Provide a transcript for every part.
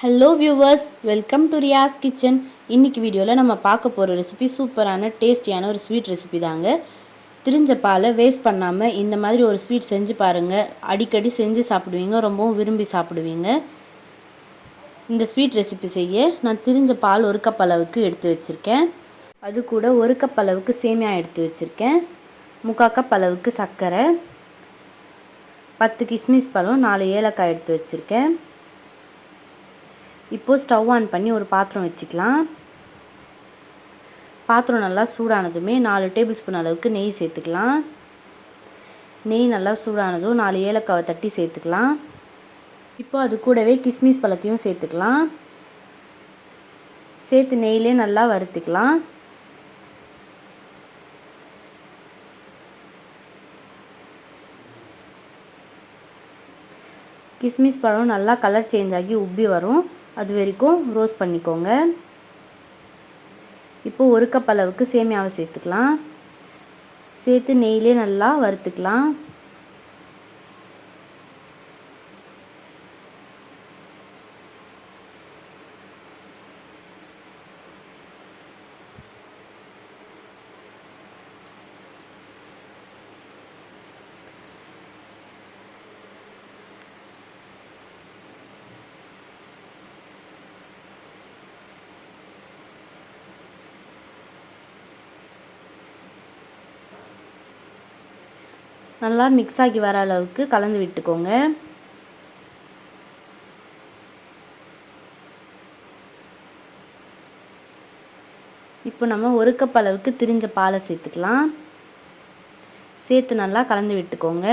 Hello viewers welcome to Riyaz kitchen இன்னைக்கு வீடியோவில் நம்ம பார்க்க போகிற ரெசிபி சூப்பரான டேஸ்டியான ஒரு ஸ்வீட் ரெசிபி தாங்க. திரிஞ்ச பாலை வேஸ்ட் பண்ணாமல் இந்த மாதிரி ஒரு ஸ்வீட் செஞ்சு பாருங்கள் அடிக்கடி செஞ்சு சாப்பிடுவீங்க. ரொம்பவும் விரும்பி சாப்பிடுவீங்க. இந்த ஸ்வீட் ரெசிபி செய்ய நான் திரிஞ்ச பால் ஒரு கப் அளவுக்கு எடுத்து வச்சுருக்கேன். அது கூட ஒரு கப் அளவுக்கு சேமியா எடுத்து வச்சுருக்கேன். முக்கால் கப் அளவுக்கு சர்க்கரை. பத்து கிஸ்மிஸ் பழம் நாலு ஏலக்காய் எடுத்து வச்சுருக்கேன். இப்போது ஸ்டவ் ஆன் பண்ணி ஒரு பாத்திரம் வச்சுக்கலாம். பாத்திரம் நல்லா சூடானதுமே நாலு டேபிள் ஸ்பூன் அளவுக்கு நெய் சேர்த்துக்கலாம். நெய் நல்லா சூடானதும் நாலு ஏலக்காவை தட்டி சேர்த்துக்கலாம். இப்போ அது கூடவே கிஸ்மிஸ் பழத்தையும் சேர்த்துக்கலாம். சேர்த்து நெய்லே நல்லா வறுத்துக்கலாம். கிஸ்மிஸ் பழம் நல்லா கலர் சேஞ்ச் ஆகி உப்பி வரும். அது வரைக்கும் ரோஸ்ட் பண்ணிக்கோங்க. இப்போது ஒரு கப் அளவுக்கு சேமியாவை சேர்த்துக்கலாம். சேர்த்து நெய்லே நல்லா வறுத்துக்கலாம். நல்லா மிக்ஸ் ஆகி வர அளவுக்கு கலந்து விட்டுக்கோங்க. இப்போ நம்ம ஒரு கப் அளவுக்கு திரிஞ்ச பாலை சேர்த்துக்கலாம். சேர்த்து நல்லா கலந்து விட்டுக்கோங்க.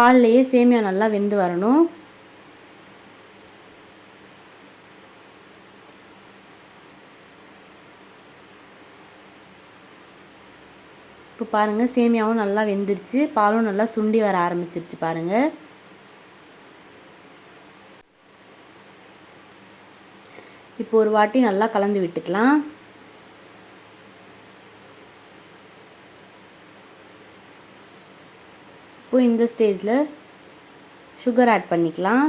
பால்லையே சேமியா நல்லா வெந்து வரணும். இப்போ பாருங்கள் சேமியாவும் நல்லா வெந்துருச்சு. பாலும் நல்லா சுண்டி வர ஆரம்பிச்சிருச்சு பாருங்கள் இப்போ ஒரு வாட்டி நல்லா கலந்து விட்டுக்கலாம். இப்போ இந்த ஸ்டேஜில் சுகர் ஆட் பண்ணிக்கலாம்.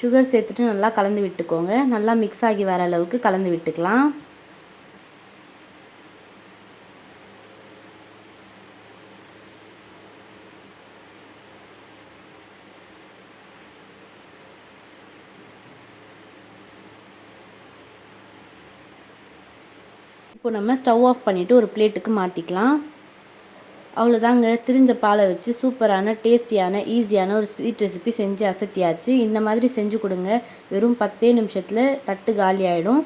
சுகர் சேர்த்துட்டு நல்லா கலந்து விட்டுக்கோங்க. நல்லா மிக்ஸ் ஆகி வர அளவுக்கு கலந்து விட்டுக்கலாம். இப்போ நம்ம ஸ்டவ் ஆஃப் பண்ணிவிட்டு ஒரு பிளேட்டுக்கு மாற்றிக்கலாம் அவ்வளோதாங்க. திரிஞ்ச பாலை வச்சு சூப்பரான டேஸ்டியான ஈஸியான ஒரு ஸ்வீட் ரெசிபி செஞ்சு அசத்தியாச்சு. இந்த மாதிரி செஞ்சு கொடுங்க. வெறும் பத்தே நிமிஷத்தில் தட்டு காலி ஆகிடும்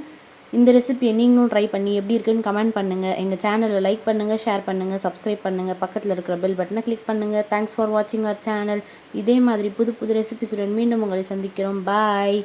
இந்த ரெசிபியை நீங்களும் ட்ரை பண்ணி எப்படி இருக்குன்னு கமெண்ட் பண்ணுங்கள் எங்கள் சேனலை லைக் பண்ணுங்கள் ஷேர் பண்ணுங்கள் சப்ஸ்கிரைப் பண்ணுங்கள் பக்கத்தில் இருக்கிற பெல் பட்டனை கிளிக் பண்ணுங்கள் தேங்க்ஸ் ஃபார் வாட்சிங் அவர் சேனல் இதே மாதிரி புது புது ரெசிபிஸுடன் மீண்டும் உங்களை சந்திக்கிறோம். பாய்